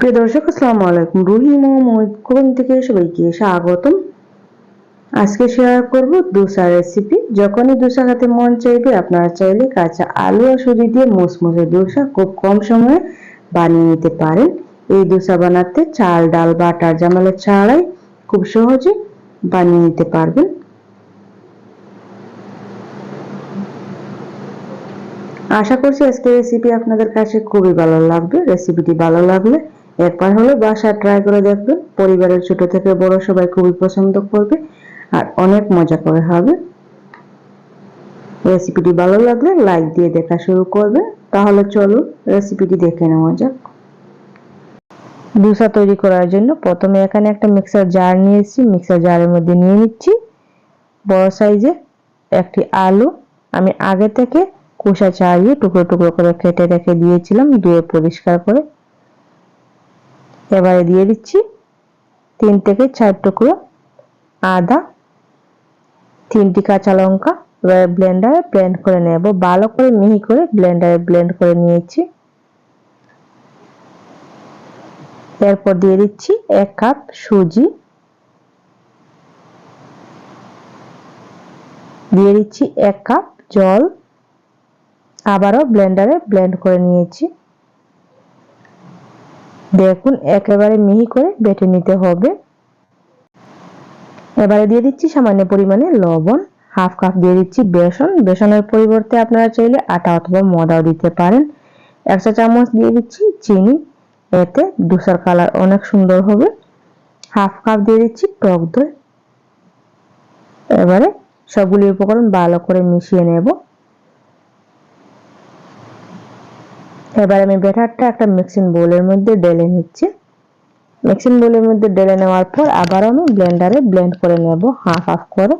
প্রিয় দর্শক, আসসালামু আলাইকুম। রুহি মোহাম্মদ কোন থেকে সবাইকে স্বাগতম। আজকে শেয়ার করব দোসা রেসিপি যখনই দোসা খেতে মন চাইবে, আপনারা চাইলে কাঁচা আলু আর সুজি দিয়ে মুসমুসে দোসা খুব কম সময়ে বানিয়ে নিতে পারেন। এই দোসা বানাতে চাল, ডাল, বাটার, জামালা ছাড়াই খুব সহজে বানিয়ে নিতে পারবেন। আশা করছি আজকের রেসিপি আপনাদের কাছে খুবই ভালো লাগবে। রেসিপিটি ভালো লাগলে একবার হলে বাসা ট্রাই করে দেখবেন পরিবারের ছোট থেকে বড় সবাই খুবই পছন্দ করবে আর অনেক মজা করে হবে। রেসিপিটি ভালো লাগলে লাইক দিয়ে দেখা শুরু করবে। তাহলে চলো রেসিপিটি দেখে নেওয়া যাক। দোসা তৈরি করার জন্য প্রথমে এখানে একটা মিক্সার জার নিয়েছি। মিক্সার জারের মধ্যে নিয়ে নিচ্ছি। বড় সাইজে একটি আলু। আমি আগে থেকে কুসা ছাড়িয়ে টুকরো টুকরো করে কেটে রেখে দিয়েছিলাম, ধুয়ে পরিষ্কার করে। এবারে দিয়ে দিচ্ছি তিন থেকে চার টুকরো আদা, তিনটি কাঁচা লঙ্কা, এবারে ব্লেন্ডারে ব্লেন্ড করে নেব। ভালো করে মিহি করে ব্লেন্ডারে ব্লেন্ড করে নিয়েছি। এরপর দিয়ে দিচ্ছি এক কাপ সুজি। দিয়ে দিচ্ছি এক কাপ জল। আবারও ব্লেন্ডারে ব্লেন্ড করে নিয়েছি। দেখুন, একেবারে মিহি করে বেটে নিতে হবে। এবারে দিয়ে দিচ্ছি সামান্য পরিমাণে লবণ। হাফ কাপ দিয়ে দিচ্ছি বেসন। বেসনের পরিবর্তে আপনারা চাইলে আটা অথবা মদাও দিতে পারেন। এক চা চামচ দিয়ে দিচ্ছি চিনি। এতে দুসার কালার অনেক সুন্দর হবে। হাফ কাপ দিয়ে দিচ্ছি টক দই। এবারে সবগুলি উপকরণ ভালো করে মিশিয়ে নেব। এবার আমি ব্যাটারটা একটা মিক্সিং বোলের মধ্যে ডেলে নিচ্ছি। মিক্সিং বোলের মধ্যে ডেলে নেওয়ার পর আবার আমি ব্লেন্ডারে ব্লেন্ড করে নেব হাফ হাফ করে।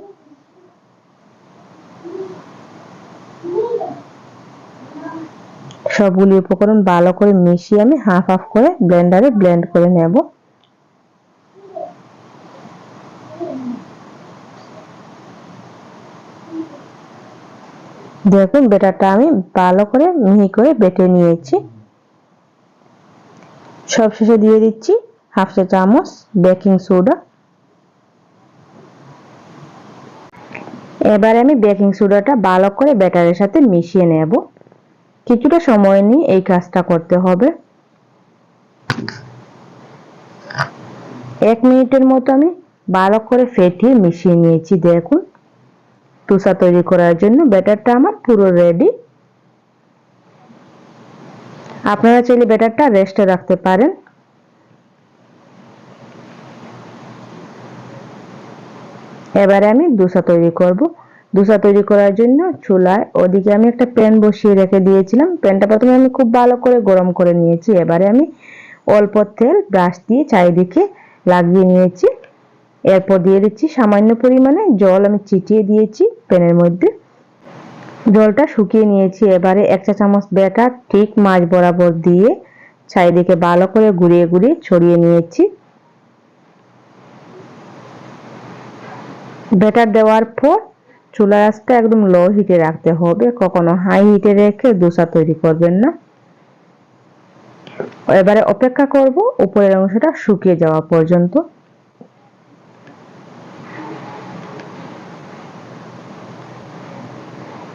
সবগুলি উপকরণ ভালো করে মিশিয়ে আমি হাফ হাফ করে ব্লেন্ডারে ব্লেন্ড করে নেব। দেখুন বেটারটা আমি ভালো করে মিহি করে বেটে নিয়েছি। সব শেষে দিয়ে দিচ্ছি হাফ চা চামচ বেকিং সোডা। এবারে আমি বেকিং সোডাটা ভালো করে ব্যাটারের সাথে মিশিয়ে নেব। কিছুটা সময় নিয়ে এই কাজটা করতে হবে। এক মিনিটের মতো আমি ভালো করে ফেটিয়ে মিশিয়ে নিয়েছি, দেখুন। তুষা তৈরি করার জন্য ব্যাটারটা আমার পুরো রেডি আপনারা চাইলে ব্যাটারটা রেস্টে রাখতে পারেন। এবারে আমি দুসা তৈরি করব। দুসা তৈরি করার জন্য চুলায় ওদিকে আমি একটা প্যান বসিয়ে রেখে দিয়েছিলাম। প্যানটা প্রথমে আমি খুব ভালো করে গরম করে নিয়েছি। এবারে আমি অল্প তেল ব্রাশ দিয়ে চারিদিকে লাগিয়ে নিয়েছি। এরপর দিয়ে দিচ্ছি সামান্য পরিমাণে জল আমি চিটিয়ে দিয়েছি প্যানের মধ্যে। জলটা শুকিয়ে নিয়েছি, এবারে এক চা চামচ ব্যাটার ঠিক মাছ বরাবর দিয়ে চারিদিকে ভালো করে ঘুরিয়ে ঘুরিয়ে ছড়িয়ে নিয়েছি। ব্যাটার দেওয়ার পর চুলার আঁচটা একদম লো হিটে রাখতে হবে, কখনো হাই হিটে রেখে দোসা তৈরি করবেন না। এবারে অপেক্ষা করব উপরের অংশটা শুকিয়ে যাওয়া পর্যন্ত।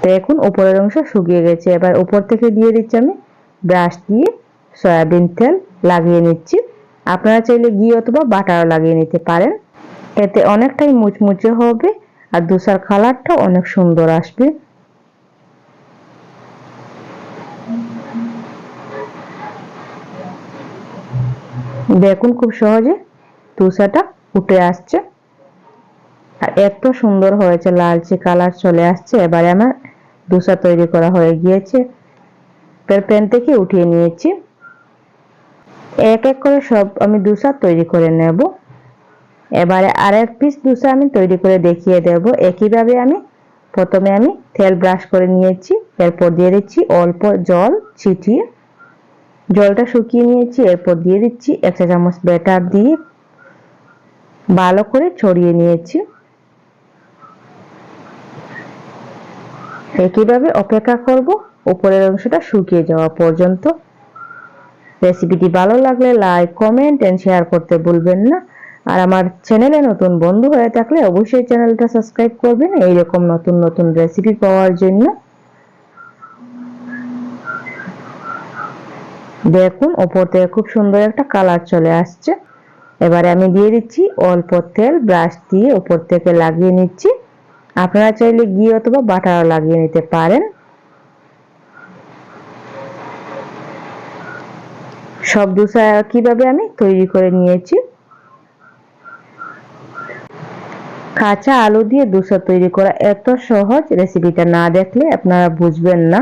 দেখুন উপরের অংশ শুকিয়ে গেছে। এবার উপর থেকে দিয়ে দিচ্ছি আমি ব্রাশ দিয়ে সয়াবিন তেল লাগিয়ে নিচ্ছি। আপনারা চাইলে ঘি অথবা বাটারও লাগিয়ে নিতে পারেন। এতে অনেকটাই মুচমুচে হবে আর দোসার কালারটা অনেক সুন্দর আসবে। দেখুন খুব সহজে দোসাটা উঠে আসছে। আর এত সুন্দর হয়েছে, লালচে কালার চলে আসছে। এবারে আমার দোসা তৈরি করা হয়ে গিয়েছে। প্যান থেকে উঠিয়ে নিয়েছি। এক এক করে সব আমি দোসা তৈরি করে নেব। এবারে আর এক পিস দোসা আমি তৈরি করে দেখিয়ে দেব। একইভাবে আমি প্রথমে আমি তেল ব্রাশ করে নিয়েছি। এরপর দিয়ে দিচ্ছি অল্প জল ছিটিয়ে জলটা শুকিয়ে নিয়েছি, এরপর দিয়ে দিচ্ছি এক চা চামচ ব্যাটার দিয়ে ভালো করে ছড়িয়ে নিয়েছি। একইভাবে অপেক্ষা করব। উপরের অংশটা শুকিয়ে যাওয়া পর্যন্ত। রেসিপিটি ভালো লাগলে লাইক কমেন্ট এন্ড শেয়ার করতে ভুলবেন না। আর আমার চ্যানেলে নতুন বন্ধু হয়ে থাকলে অবশ্যই চ্যানেলটা সাবস্ক্রাইব করবেন। এইরকম নতুন নতুন রেসিপি পাওয়ার জন্য। দেখুন, ওপর থেকে খুব সুন্দর একটা কালার চলে আসছে। এবারে আমি দিয়ে দিচ্ছি অল্প তেল ব্রাশ দিয়ে উপর থেকে লাগিয়ে নিচ্ছি। আপনারা চাইলে ঘি অথবা বাটারও লাগিয়ে নিতে পারেন। সব দোসা কীভাবে আমি তৈরি করে নিয়েছি। কাঁচা আলু দিয়ে দোসা তৈরি করা এত সহজ রেসিপিটা না দেখলে আপনারা বুঝবেন না।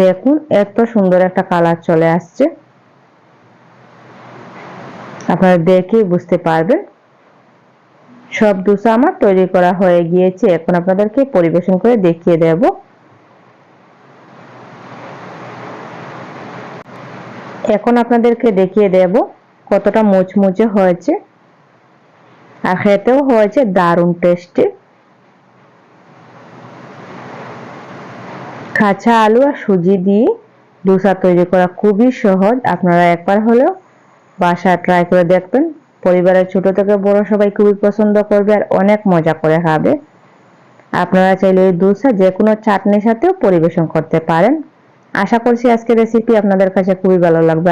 দেখুন, এত সুন্দর একটা কালার চলে আসছে। আপনারা দেখেই বুঝতে পারবেন। সব দোসা আমার তৈরি করা হয়ে গিয়েছে। এখন আপনাদেরকে পরিবেশন করে দেখিয়ে দেব। এখন আপনাদেরকে দেখিয়ে দেব কতটা মুচমুচে হয়েছে। আর খেতেও হয়েছে দারুণ টেস্টি। কাঁচা আলু আর সুজি দিয়ে ডোসা তৈরি করা খুবই সহজ। আপনারা একবার হলেও বাসা ট্রাই করে দেখবেন। পরিবারের ছোট থেকে বড় সবাই খুবই পছন্দ করবে আর অনেক মজা করে খাবে। আপনারা চাইলে এই দোসা যে কোনো চাটনির সাথেও পরিবেশন করতে পারেন। আশা করছি আজকের রেসিপি আপনাদের কাছে খুবই ভালো লাগবে।